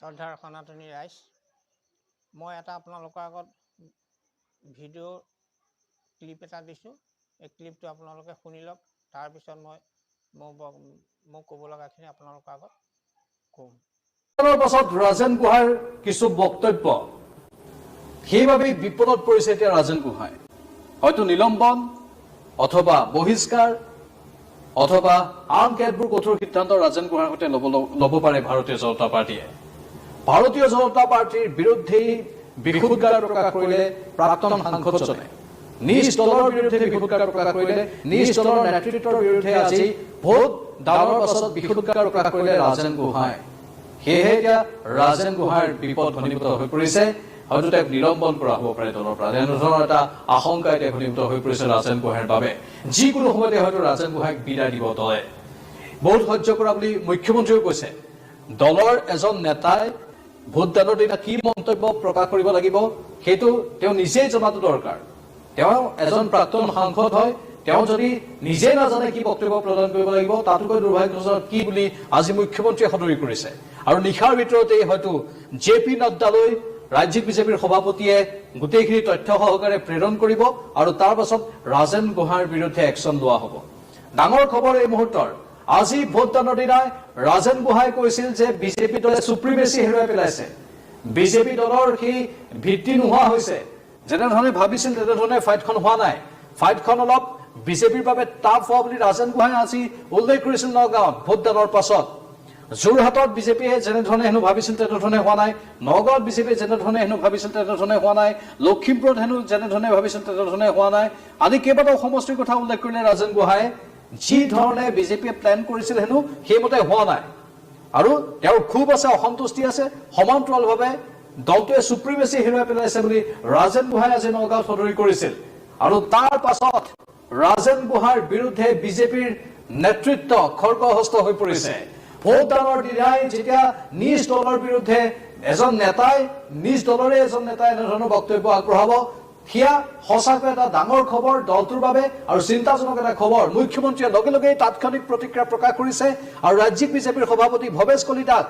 শ্ৰদ্ধাৰ সনাতনী ৰাইজ মই এটা আপোনালোকৰ আগত ভিডিঅ' ক্লিপ এটা দিছোঁ। এই ক্লিপটো আপোনালোকে শুনি লওক তাৰপিছত মই মোৰ ক'ব লগাখিনি আপোনালোকৰ আগত ক'ম। পাছত ৰাজেন গোহাঁইৰ কিছু বক্তব্য। সেইবাবেই বিপদত পৰিছে এতিয়া ৰাজেন গোহাঁই। হয়তো নিলম্বন অথবা বহিষ্কাৰ অথবা আন কেতবোৰ কঠোৰ সিদ্ধান্ত ৰাজেন গোহাঁইৰ সৈতে ল'ব ল'ব পাৰে ভাৰতীয় জনতা পাৰ্টীয়ে। ভাৰতীয় জনতা পাৰ্টীৰ বিৰুদ্ধেই বিশুদ্ধাৰ প্ৰকাশ কৰিলে প্ৰাক্তন সাংসদজনে নিজ দলৰ বিৰুদ্ধে বিশুদ্ধাৰ প্ৰকাশ কৰিলে নিজ দলৰ নেতৃত্বৰ বিৰুদ্ধে আজি ভোট দানৰ পাছত বিশুদ্ধাৰ প্ৰকাশ কৰিলে ৰাজেন গোহাঁই। সেয়েহে এতিয়া ৰাজেন গোহাঁইৰ বিপদ ঘনীভূত হৈ পৰিছে। হয়তো তেওঁক নিলম্বন কৰা হ'ব পাৰে দলৰ পৰা এনেধৰণৰ এটা আশংকা এতিয়া ঘনীভূত হৈ পৰিছে ৰাজেন গোহাঁইৰ বাবে। যিকোনো সময়তে হয়তো ৰাজেন গোহাঁইক বিদায় দিব দলে। বহুত সহ্য কৰা বুলি মুখ্যমন্ত্ৰীয়েও কৈছে। দলৰ এজন নেতাই ভোটদানৰ দিনা কি মন্তব্য প্ৰকাশ কৰিব লাগিব সেইটো তেওঁ নিজেই জনাটো দৰকাৰ। তেওঁ এজন প্ৰাক্তন সাংসদ হয় তেওঁ যদি নিজে নাজানে কি বক্তব্য প্ৰদান কৰিব লাগিব তাতোকৈ দুৰ্ভাগ্যজনক কি বুলি আজি মুখ্যমন্ত্ৰীয়ে সদৰি কৰিছে। আৰু নিশাৰ ভিতৰতেই হয়তো জে পি নাড্ডালৈ ৰাজ্যিক বিজেপিৰ সভাপতিয়ে গোটেইখিনি তথ্য সহকাৰে প্ৰেৰণ কৰিব আৰু তাৰ পাছত ৰাজেন গোহাঁইৰ বিৰুদ্ধে একশ্যন লোৱা হ'ব। ডাঙৰ খবৰ এই মুহূৰ্তৰ। আজি ভোটদানৰ দিনাই ৰাজেন গোহাঁই কৈছিল যে বিজেপি দলে চুপ্ৰিমেচি হেৰুৱাই পেলাইছে। বিজেপি দলৰ সেই ভিত্তি নোহোৱা হৈছে। যেনেধৰণে ভাবিছিল তেনেধৰণে ফাইটখন হোৱা নাই। ফাইটখন অলপ বিজেপিৰ বাবে টাফ হোৱা বুলি ৰাজেন গোহাঁই আজি উল্লেখ কৰিছিল নগাঁৱত ভোটদানৰ পাছত। যোৰহাটত বিজেপিয়ে যেনেধৰণে হেনো ভাবিছিল তেনেধৰণে হোৱা নাই। নগাঁৱত বিজেপিয়ে যেনেধৰণে হেনো ভাবিছিল তেনেধৰণে হোৱা নাই। লখিমপুৰত হেনো যেনেধৰণে ভাবিছিল তেনেধৰণে হোৱা নাই। আদি কেইবাটাও সমষ্টিৰ কথা উল্লেখ কৰিলে ৰাজেন গোহাঁই। যি বিজেপিয়ে প্লেন কৰিছিল হেনো, সেইমতে হোৱা নাই। আৰু তেওঁৰ আছে, অসন্তুষ্টি আছে, সমান্তৰালভাৱে দলটোৱে চুপ্ৰিমেচি হেৰুৱাই পেলাইছে বুলি ৰাজেন গোহাঁই আজি নগাঁৱত সদৰি কৰিছিল। আৰু তাৰ পাছত ৰাজেন গোহাঁইৰ বিৰুদ্ধে বিজেপিৰ নেতৃত্ব খৰ্গহস্ত হৈ পৰিছে। ভোটদানৰ দিনাই যেতিয়া নিজ দলৰ বিৰুদ্ধে এজন নেতাই, নিজ দলৰে এজন নেতাই এনেধৰণৰ বক্তব্য আগবঢ়াব সেয়া সঁচাকৈ এটা ডাঙৰ খবৰ দলটোৰ বাবে আৰু চিন্তাজনক এটা খবৰ। মুখ্যমন্ত্ৰীয়ে লগে লগেই তাৎক্ষণিক প্ৰতিক্ৰিয়া প্ৰকাশ কৰিছে আৰু ৰাজ্যিক বিজেপিৰ সভাপতি ভৱেশ কলিতাক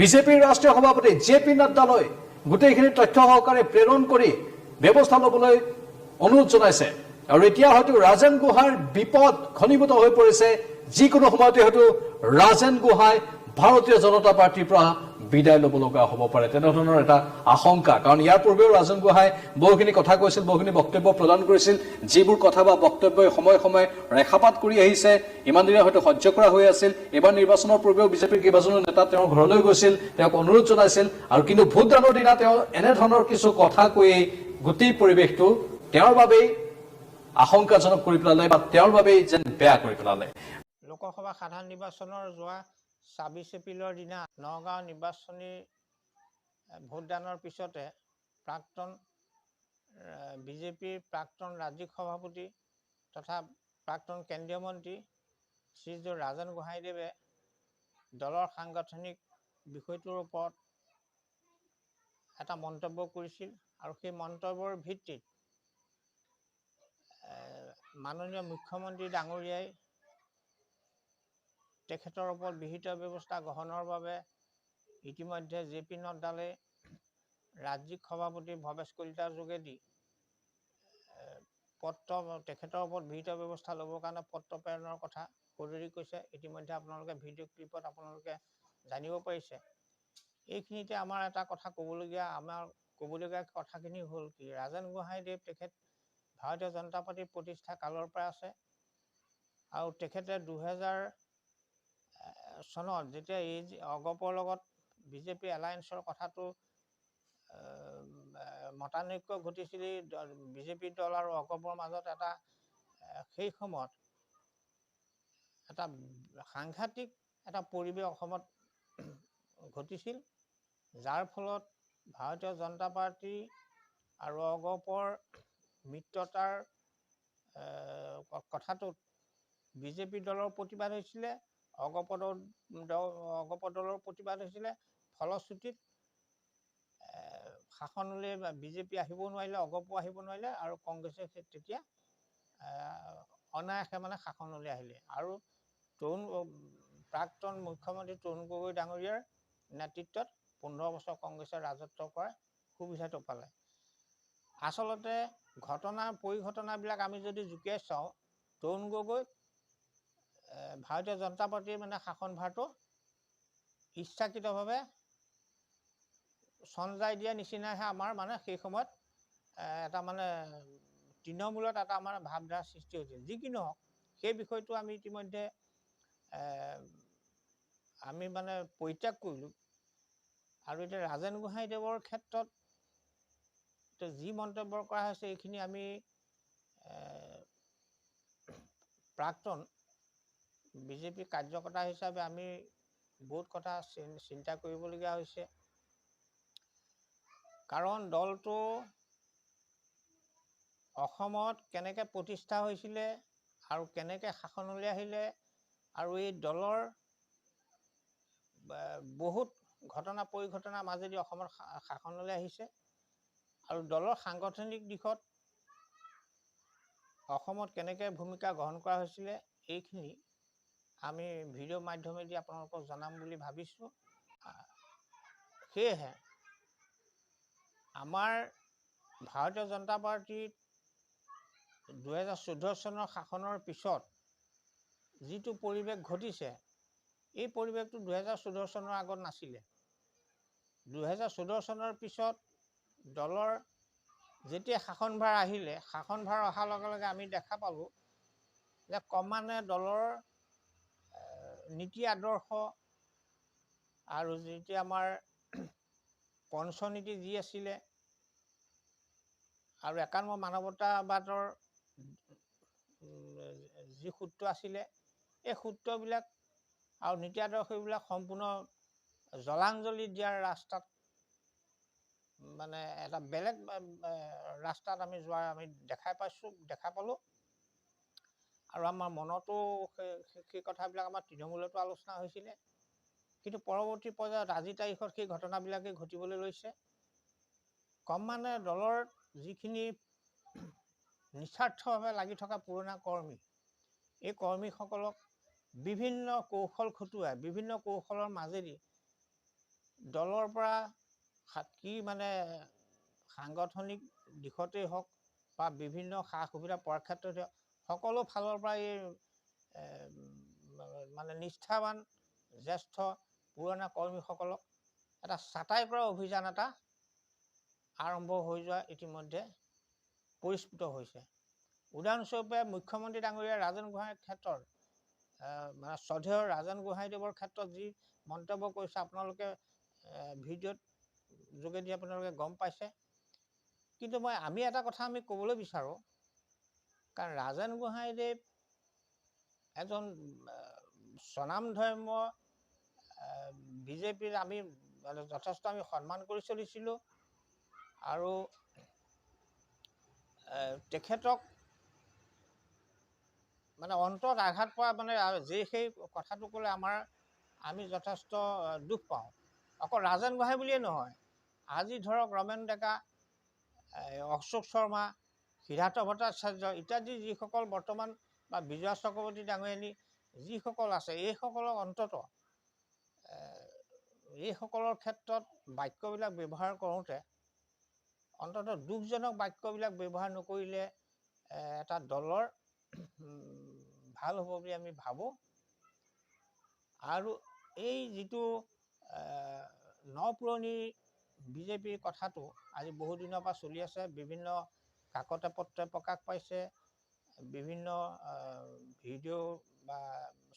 বিজেপিৰ ৰাষ্ট্ৰীয় সভাপতি জে পি নাড্ডালৈ গোটেইখিনি তথ্য সহকাৰে প্ৰেৰণ কৰি ব্যৱস্থা ল'বলৈ অনুৰোধ জনাইছে। আৰু এতিয়া হয়তো ৰাজেন গোহাঁইৰ বিপদ ঘনীভূত হৈ পৰিছে। যিকোনো সময়তে হয়তো ৰাজেন গোহাঁই ভাৰতীয় জনতা পাৰ্টীৰ পৰা বিদায় ল'ব লগা হ'ব পাৰে। তেনেধৰণৰ এটা আশংকা। কাৰণ ইয়াৰ পূৰ্বেও ৰাজেন গোহাঁই বহুখিনি কথা কৈছিল বহুখিনি বক্তব্য প্ৰদান কৰিছিল যিবোৰ কথা বা বক্তব্যই সময়ে সময়ে ৰেখাপাত কৰি আহিছে ইমান দিনে হয়তো সহ্য কৰা হৈ আছিল। এইবাৰ নিৰ্বাচনৰ পূৰ্বেও বিজেপিৰ কেইবাজনো নেতা তেওঁৰ ঘৰলৈ গৈছিল তেওঁক অনুৰোধ জনাইছিল আৰু কিন্তু ভোটদানৰ দিনা তেওঁ এনেধৰণৰ কিছু কথা কৈয়েই গোটেই পৰিৱেশটো তেওঁৰ বাবেই আশংকাজনক কৰি পেলালে বা তেওঁৰ বাবেই যেন বেয়া কৰি পেলালে। লোকসভা সাধাৰণ নিৰ্বাচনৰ যোৱা ছাব্বিছ এপ্ৰিলৰ দিনা নগাঁও নিৰ্বাচনী ভোটদানৰ পিছতে প্ৰাক্তন বিজেপিৰ প্ৰাক্তন ৰাজ্যিক সভাপতি তথা প্ৰাক্তন কেন্দ্ৰীয় মন্ত্ৰী শ্ৰীযুত ৰাজেন গোহাঁইদেৱে দলৰ সাংগঠনিক বিষয়টোৰ ওপৰত এটা মন্তব্য কৰিছিল আৰু সেই মন্তব্যৰ ভিত্তিত মাননীয় মুখ্যমন্ত্ৰী ডাঙৰীয়াই তেখেতৰ ওপৰত বিহিত ব্যৱস্থা গ্ৰহণৰ বাবে ইতিমধ্যে জে পি নাড্ডালে ৰাজ্যিক সভাপতি ভৱেশ কলিতাৰ যোগেদি পত্ৰ তেখেতৰ ওপৰত বিহিত ব্যৱস্থা ল'বৰ কাৰণে পত্ৰ প্ৰেৰণৰ কথা সদৰি কৈছে। ইতিমধ্যে আপোনালোকে ভিডিঅ' ক্লিপত আপোনালোকে জানিব পাৰিছে। এইখিনিতে আমাৰ এটা কথা ক'বলগীয়া আমাৰ ক'বলগীয়া কথাখিনি হ'ল কি ৰাজেন গোহাঁইদেৱ তেখেত ভাৰতীয় জনতা পাৰ্টীৰ প্ৰতিষ্ঠা কালৰ পৰা আছে। আৰু তেখেতে দুহেজাৰ চনত যেতিয়া এই অগপৰ লগত বিজেপি এলায়েন্সৰ কথাটো মতানৈক্য ঘটিছিল বিজেপি দল আৰু অগপৰ মাজত এটা সেই সময়ত এটা সাংঘাতিক এটা পৰিৱেশ অসমত ঘটিছিল যাৰ ফলত ভাৰতীয় জনতা পাৰ্টী আৰু অগপৰ মিত্ৰতাৰ কথাটোত বিজেপি দলৰ প্ৰতিবাদ হৈছিলে। অগপ দল দ- অগপ দলৰ প্ৰতিবাদ হৈছিলে ফলশ্ৰুতিত। শাসনলৈ বিজেপি আহিব নোৱাৰিলে অগপো আহিব নোৱাৰিলে আৰু কংগ্ৰেছে তেতিয়া অনায়াসে মানে শাসনলৈ আহিলে। আৰু তৰুণ প্ৰাক্তন মুখ্যমন্ত্ৰী তৰুণ গগৈ ডাঙৰীয়াৰ নেতৃত্বত পোন্ধৰ বছৰ কংগ্ৰেছে ৰাজত্ব কৰাৰ সুবিধাটো পালে আচলতে ঘটনা পৰিঘটনাবিলাক আমি যদি জুকিয়াই চাওঁ তৰুণ গগৈ ভাৰতীয় জনতা পাৰ্টীৰ মানে শাসনভাৰটো ইচ্ছাকৃতভাৱে চঞ্জাই দিয়া নিচিনাহে আমাৰ মানে সেই সময়ত এটা মানে তৃণমূলত এটা আমাৰ ভাৱধাৰাৰ সৃষ্টি হৈছিল। যি কি নহওক সেই বিষয়টো আমি ইতিমধ্যে আমি মানে পৰিত্যাগ কৰিলোঁ। আৰু এতিয়া ৰাজেন গোহাঁইদেৱৰ ক্ষেত্ৰত যি মন্তব্য কৰা হৈছে এইখিনি আমি প্ৰাক্তন বিজেপি কাৰ্যকৰ্তা হিচাপে আমি বহুত কথা চিন- চিন্তা কৰিবলগীয়া হৈছে। কাৰণ দলটো অসমত কেনেকৈ প্ৰতিষ্ঠা হৈছিলে আৰু কেনেকৈ শাসনলৈ আহিলে আৰু এই দলৰ বহুত ঘটনা পৰিঘটনাৰ মাজেদি অসমৰ শা- শাসনলৈ আহিছে আৰু দলৰ সাংগঠনিক দিশত অসমত কেনেকৈ ভূমিকা গ্ৰহণ কৰা হৈছিলে এইখিনি আমি ভিডিঅ' মাধ্যমেদি আপোনালোকক জনাম বুলি ভাবিছোঁ। সেয়েহে আমাৰ ভাৰতীয় জনতা পাৰ্টীত দুহেজাৰ চৈধ্য চনৰ শাসনৰ পিছত যিটো পৰিৱেশ ঘটিছে এই পৰিৱেশটো দুহেজাৰ চৈধ্য চনৰ আগত নাছিলে। দুহেজাৰ চৈধ্য চনৰ পিছত দলৰ যেতিয়া শাসনভাৰ আহিলে শাসনভাৰ অহাৰ লগে লগে আমি দেখা পালোঁ যে ক্ৰমান্বয়ে দলৰ নীতি আদৰ্শ আৰু যেতিয়া আমাৰ পঞ্চনীতি যি আছিলে আৰু একান্ম মানৱতাবাদৰ যি সূত্ৰ আছিলে এই সূত্ৰবিলাক আৰু নীতি আদৰ্শবিলাক সম্পূৰ্ণ জলাঞ্জলি দিয়াৰ ৰাস্তাত মানে এটা বেলেগ ৰাস্তাত আমি যোৱা আমি দেখাই পাইছোঁ দেখা পালোঁ। আৰু আমাৰ মনতো সেই সেই- কথাবিলাক আমাৰ তৃণমূলতো আলোচনা হৈছিলে। কিন্তু পৰৱৰ্তী পৰ্যায়ত আজিৰ তাৰিখত সেই ঘটনাবিলাকেই ঘটিবলৈ লৈছে। ক্ৰমান্বয়ে দলৰ যিখিনি নিস্বাৰ্থভাৱে লাগি থকা পুৰণা কৰ্মী এই কৰ্মীসকলক বিভিন্ন কৌশল খটুৱাই বিভিন্ন কৌশলৰ মাজেদি দলৰ পৰা কি মানে সাংগঠনিক দিশতেই হওক বা বিভিন্ন সা সুবিধা পোৱাৰ ক্ষেত্ৰতে হওক, সকলো ফালৰ পৰা এই এ, ম- মানে নিষ্ঠাৱান জ্যেষ্ঠ পুৰণা কৰ্মীসকলক এটা ছাঁটাই কৰা অভিযান এটা আৰম্ভ হৈ যোৱা ইতিমধ্যে পৰিস্ফুট হৈছে। উদাহৰণস্বৰূপে মুখ্যমন্ত্ৰী ডাঙৰীয়া ৰাজেন গোহাঁইৰ ক্ষেত্ৰত মানে শ্ৰদ্ধেয় ৰাজেন গোহাঁইদেৱৰ ক্ষেত্ৰত যি মন্তব্য কৰিছে আপোনালোকে ভিডিঅ'ত যোগেদি আপোনালোকে গম পাইছে। কিন্তু মই আমি এটা কথা আমি ক'বলৈ বিচাৰোঁ কাৰণ ৰাজেন গোহাঁইদেৱ এজন আহ, স্বনামধন্য বিজেপিৰ আমি যথেষ্ট আমি সন্মান কৰি চলিছিলোঁ। আৰু তেখেতক মানে অন্তৰত আঘাত পোৱা মানে যে সেই কথাটো ক'লে আমাৰ আমি যথেষ্ট দুখ পাওঁ। অকল ৰাজেন গোহাঁই বুলিয়ে নহয় আজি ধৰক ৰমেন ডেকা অশোক শৰ্মা সিদ্ধাৰ্থ ভট্টাচাৰ্য ইত্যাদি যিসকল বৰ্তমান বা বিজয়া চক্ৰৱৰ্তী ডাঙৰীয়ানী যিসকল আছে এইসকলক অন্তত এইসকলৰ ক্ষেত্ৰত বাক্যবিলাক ব্যৱহাৰ কৰোঁতে অন্তত দুখজনক বাক্যবিলাক ব্যৱহাৰ নকৰিলে এটা দলৰ ভাল হ'ব বুলি আমি ভাবোঁ। আৰু এই যিটো ন পুৰণি বিজেপিৰ কথাটো আজি বহুদিনৰ পৰা চলি আছে বিভিন্ন কাকতে পত্ৰে প্ৰকাশ পাইছে। বিভিন্ন ভিডিঅ' বা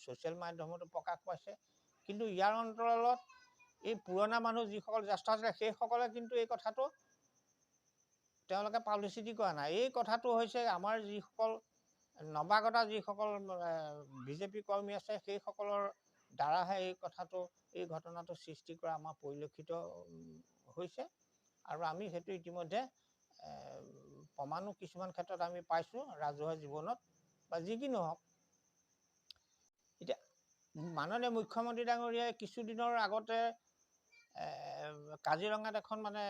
ছ'চিয়েল মাধ্যমতো প্ৰকাশ পাইছে। কিন্তু ইয়াৰ অন্তৰালত এই পুৰণা মানুহ যিসকল জ্যেষ্ঠ আছিলে সেইসকলে কিন্তু এই কথাটো তেওঁলোকে পাব্লিচিটি কৰা নাই। এই কথাটো হৈছে আমাৰ যিসকল নৱাগতা যিসকল বিজেপি কৰ্মী আছে সেইসকলৰ দ্বাৰাহে এই কথাটো এই ঘটনাটো সৃষ্টি কৰা আমাৰ পৰিলক্ষিত হৈছে। আৰু আমি সেইটো ইতিমধ্যে প্ৰমাণো কিছুমান ক্ষেত্ৰত আমি পাইছোঁ ৰাজহুৱা জীৱনত বা যি কি নহওক এতিয়া মাননীয় মুখ্যমন্ত্ৰী ডাঙৰীয়াই কিছুদিনৰ আগতে কাজিৰঙাত এখন মানে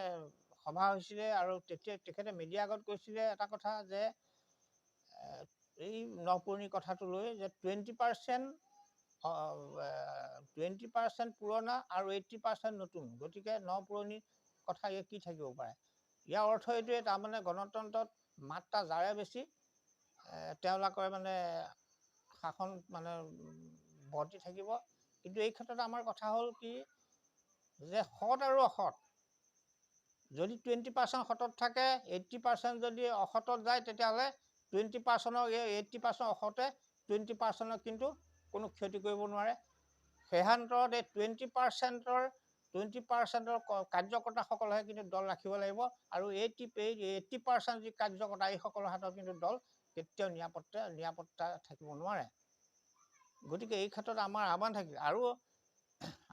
সভা হৈছিলে আৰু তেতিয়া তেখেতে মিডিয়াৰ আগত কৈছিলে এটা কথা যে এই নপুৰণি কথাটো লৈ যে টুৱেণ্টি পাৰ্চেণ্ট টুৱেণ্টি পাৰ্চেণ্ট পুৰণা আৰু এইট্টি পাৰ্চেণ্ট নতুন। গতিকে ন পুৰণি কথা কি থাকিব পাৰে? ইয়াৰ অৰ্থ এইটোৱে তাৰমানে গণতন্ত্ৰত মাত্ৰা যাৰে বেছি তেওঁলোকৰ মানে শাসন মানে বৰ্তি থাকিব। কিন্তু এই ক্ষেত্ৰত আমাৰ কথা হ'ল কি যে সৎ আৰু অসৎ যদি টুৱেণ্টি পাৰ্চেণ্ট সতত থাকে এইট্টি পাৰ্চেণ্ট যদি অসতত যায় তেতিয়াহ'লে টুৱেণ্টি পাৰ্চেণ্টৰ এই এইট্টি পাৰ্চেণ্ট অসতে টুৱেণ্টি পাৰ্চেণ্টক কিন্তু কোনো ক্ষতি কৰিব নোৱাৰে। সেহান্তৰত এই টুৱেণ্টি পাৰ্চেণ্টৰ টুৱেণ্টি পাৰ্চেণ্টৰ কাৰ্যকৰ্তাসকলেহে কিন্তু দল ৰাখিব লাগিব আৰু এইটি এইট্টি পাৰ্চেণ্ট যি কাৰ্যকৰ্তা এইসকলৰ হাতত কিন্তু দল কেতিয়াও নিৰাপত্তা নিৰাপত্তা থাকিব নোৱাৰে। গতিকে এই ক্ষেত্ৰত আমাৰ আহ্বান থাকিল। আৰু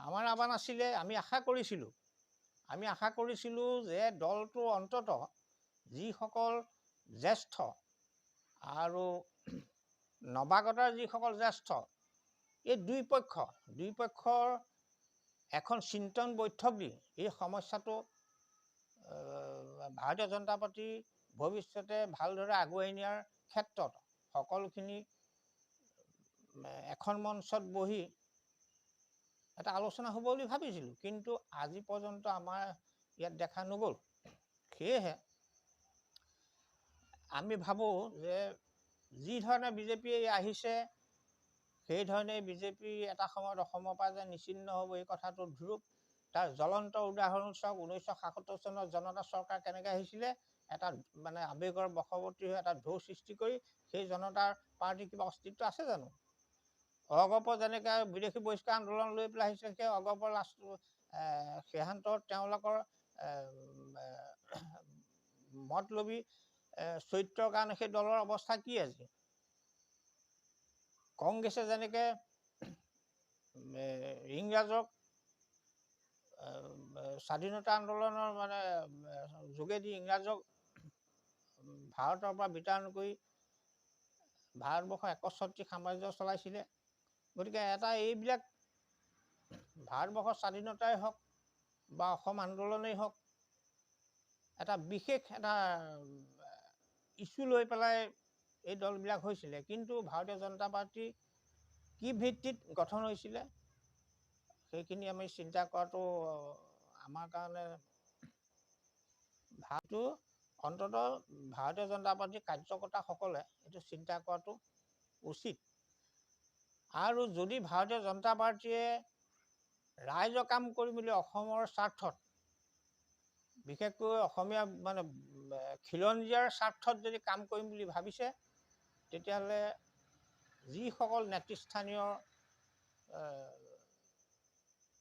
আমাৰ আহ্বান আছিলে আমি আশা কৰিছিলোঁ আমি আশা কৰিছিলোঁ যে দলটোৰ অন্তত যিসকল জ্যেষ্ঠ আৰু নৱাগতৰ যিসকল জ্যেষ্ঠ এই দুই পক্ষ দুই পক্ষৰ এখন চিন্তন বৈঠক দি এই সমস্যাটো ভাৰতীয় জনতা পাৰ্টি ভৱিষ্যতে ভালদৰে আগুৱাই নিয়াৰ ক্ষেত্ৰত সকলোখিনি এখন মঞ্চত বহি এটা আলোচনা হ'ব বুলি ভাবিছিলোঁ। কিন্তু আজি পৰ্যন্ত আমাৰ ইয়াত দেখা নগ'ল। সেয়েহে আমি ভাবোঁ যে যি ধৰণে বিজেপি আহিছে সেইধৰণে বিজেপি এটা সময়ত অসমৰ পৰা যে নিচিন্ন হ'ব এই কথাটো ধ্ৰুৱ তাৰ জ্বলন্ত উদাহৰণ চাওক ঊনৈছশ সাতসত্তৰ চনত জনতা চৰকাৰ কেনেকৈ আহিছিলে এটা মানে আৱেগৰ বশৱৰ্তী হৈ এটা ঢৌ সৃষ্টি কৰি সেই জনতাৰ পাৰ্টীৰ কিবা অস্তিত্ব আছে জানো? অগপ যেনেকৈ বিদেশী বহিষ্কাৰ আন্দোলন লৈ পেলাই আহিছে সেই অগপৰ লাষ্ট সেহান্তত তেওঁলোকৰ মতলবি চৰিত্ৰৰ কাৰণে সেই দলৰ অৱস্থা কি আজি? কংগ্ৰেছে যেনেকৈ ইংৰাজক স্বাধীনতা আন্দোলনৰ মানে যোগেদি ইংৰাজক ভাৰতৰ পৰা বিতাড়ন কৰি ভাৰতবৰ্ষৰ একচ্ছত্ৰী সাম্ৰাজ্য চলাইছিলে। গতিকে এটা এইবিলাক ভাৰতবৰ্ষৰ স্বাধীনতাই হওক বা অসম আন্দোলনেই হওক এটা বিশেষ এটা ইছ্যু লৈ পেলাই এই দলবিলাক হৈছিলে। কিন্তু ভাৰতীয় জনতা পাৰ্টি কি ভিত্তিত গঠন হৈছিলে সেইখিনি আমি চিন্তা কৰাটো আমাৰ কাৰণে ভালটো অন্ততঃ ভাৰতীয় জনতা পাৰ্টীৰ কাৰ্যকৰ্তাসকলে এইটো চিন্তা কৰাটো উচিত। আৰু যদি ভাৰতীয় জনতা পাৰ্টীয়ে ৰাইজৰ কাম কৰিম বুলি অসমৰ স্বাৰ্থত বিশেষকৈ অসমীয়া মানে খিলঞ্জীয়াৰ স্বাৰ্থত যদি কাম কৰিম বুলি ভাবিছে তেতিয়াহ'লে যিসকল নেতৃস্থানীয়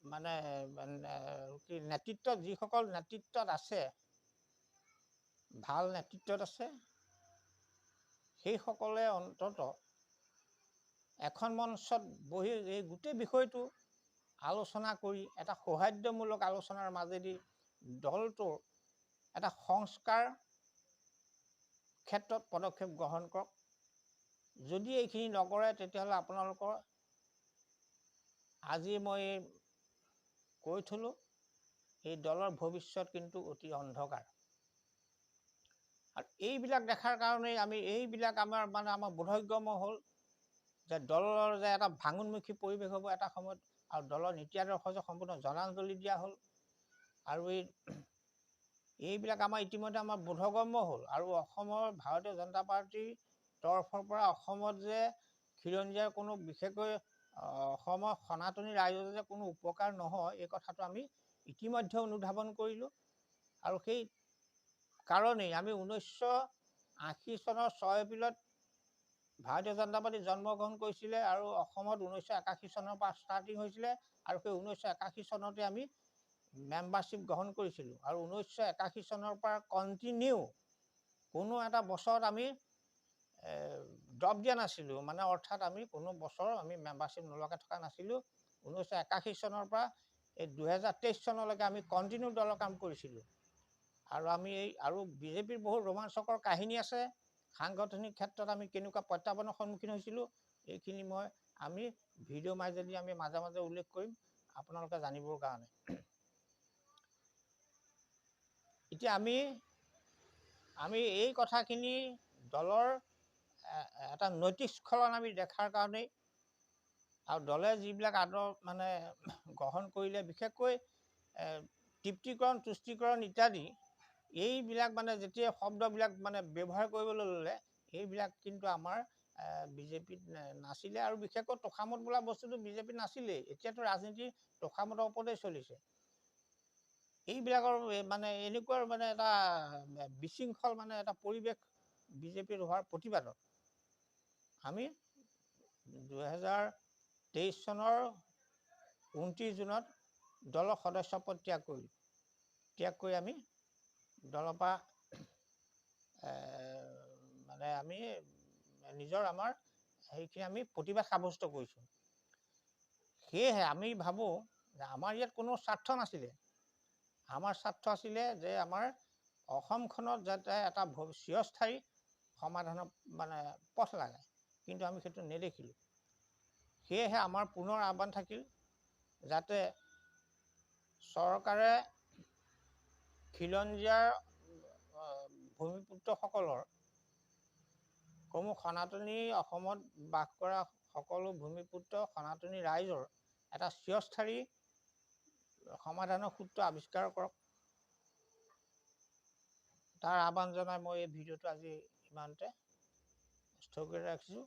মানে, কি নেতৃত্বত যিসকল নেতৃত্বত আছে ভাল নেতৃত্বত আছে সেইসকলে অন্তত এখন মঞ্চত বহি এই গোটেই বিষয়টো আলোচনা কৰি এটা সৌহাৰ্দ্যমূলক আলোচনাৰ মাজেদি দলটোৰ এটা সংস্কাৰ ক্ষেত্ৰত পদক্ষেপ গ্ৰহণ কৰক। যদি এইখিনি নকৰে তেতিয়াহ'লে আপোনালোকৰ আজি মই কৈ থলোঁ এই দলৰ ভৱিষ্যত কিন্তু অতি অন্ধকাৰ। আৰু এইবিলাক দেখাৰ কাৰণেই আমি এইবিলাক আমাৰ মানে আমাৰ বোধগম্য হ'ল যে দলৰ যে এটা ভাঙোনমুখী পৰিৱেশ হ'ব এটা সময়ত আৰু দলৰ নীতি আদৰ্শ যে সম্পূৰ্ণ জলাঞ্জলি দিয়া হ'ল আৰু এই এইবিলাক আমাৰ ইতিমধ্যে আমাৰ বোধগম্য হ'ল। আৰু অসমৰ ভাৰতীয় জনতা পাৰ্টীৰ তৰফৰ পৰা অসমত যে খিলঞ্জীয়াৰ কোনো বিশেষকৈ অসমৰ সনাতনী ৰাইজৰ যে কোনো উপকাৰ নহয় এই কথাটো আমি ইতিমধ্যে অনুধাৱন কৰিলোঁ। আৰু সেই কাৰণেই আমি ঊনৈছশ আশী চনৰ ছয় এপ্ৰিলত ভাৰতীয় জনতা পাৰ্টী জন্মগ্ৰহণ কৰিছিলে আৰু অসমত ঊনৈছশ একাশী চনৰ পৰা ষ্টাৰ্টিং হৈছিলে আৰু সেই ঊনৈছশ একাশী চনতে আমি মেম্বাৰশ্বিপ গ্ৰহণ কৰিছিলোঁ। আৰু ঊনৈছশ একাশী চনৰ পৰা কণ্টিনিউ কোনো এটা বছৰত আমি ড্ৰপ দিয়া নাছিলোঁ। মানে অৰ্থাৎ আমি কোনো বছৰ আমি মেম্বাৰশ্বিপ নোলোৱাকৈ থকা নাছিলোঁ। ঊনৈছশ একাশী চনৰ পৰা এই দুহেজাৰ তেইছ চনলৈকে আমি কণ্টিনিউ দলৰ কাম কৰিছিলোঁ। আৰু আমি এই আৰু বিজেপিৰ বহুত ৰোমাঞ্চকৰ কাহিনী আছে। সাংগঠনিক ক্ষেত্ৰত আমি কেনেকুৱা প্ৰত্যাহ্বানৰ সন্মুখীন হৈছিলোঁ এইখিনি মই আমি ভিডিঅ' মাজেদি আমি মাজে মাজে উল্লেখ কৰিম আপোনালোকে জানিবৰ কাৰণে। এতিয়া আমি আমি এই কথাখিনি দলৰ এটা নৈতিক স্খলন আমি দেখাৰ কাৰণেই। আৰু দলে যিবিলাক আদৰ মানে গ্ৰহণ কৰিলে বিশেষকৈ তৃপ্তিকৰণ তুষ্টিকৰণ ইত্যাদি এইবিলাক মানে যেতিয়া শব্দবিলাক মানে ব্যৱহাৰ কৰিবলৈ ল'লে এইবিলাক কিন্তু আমাৰ বিজেপিত নাছিলে। আৰু বিশেষকৈ তোষামত বোলা বস্তুটো বিজেপিত নাছিলেই। এতিয়াতো ৰাজনীতি তোষামতৰ ওপৰতেই চলিছে। এইবিলাকৰ মানে এনেকুৱা মানে এটা বিশৃংখল মানে এটা পৰিৱেশ বিজেপিৰ হোৱাৰ প্ৰতিবাদত। আমি দুহেজাৰ তেইছ চনৰ ঊনত্ৰিছ জুনত দলৰ সদস্যপদ ত্যাগ কৰিলোঁ। ত্যাগ কৰি আমি দলৰ পৰা মানে আমি নিজৰ আমাৰ সেইখিনি আমি প্ৰতিবাদ সাব্যস্ত কৰিছোঁ। সেয়েহে আমি ভাবোঁ যে আমাৰ ইয়াত কোনো স্বাৰ্থ নাছিলে। আমাৰ স্বাৰ্থ আছিলে যে আমাৰ অসমখনত যাতে এটা চিৰস্থায়ী সমাধানৰ মানে পথ লাগে। কিন্তু আমি সেইটো নেদেখিলোঁ। সেয়েহে আমাৰ পুনৰ আহ্বান থাকিল যাতে চৰকাৰে খিলঞ্জীয়াৰ ভূমিপুত্ৰসকলৰ সমূহ সনাতনী অসমত বাস কৰা সকলো ভূমিপুত্ৰ সনাতনী ৰাইজৰ এটা চিৰস্থায়ী সমাধানৰ সূত্ৰ আৱিষ্কাৰ কৰক। তাৰ আহ্বান জনাই মই এই ভিডিঅ'টো আজি ইমানতে। સ્થગન રાખજો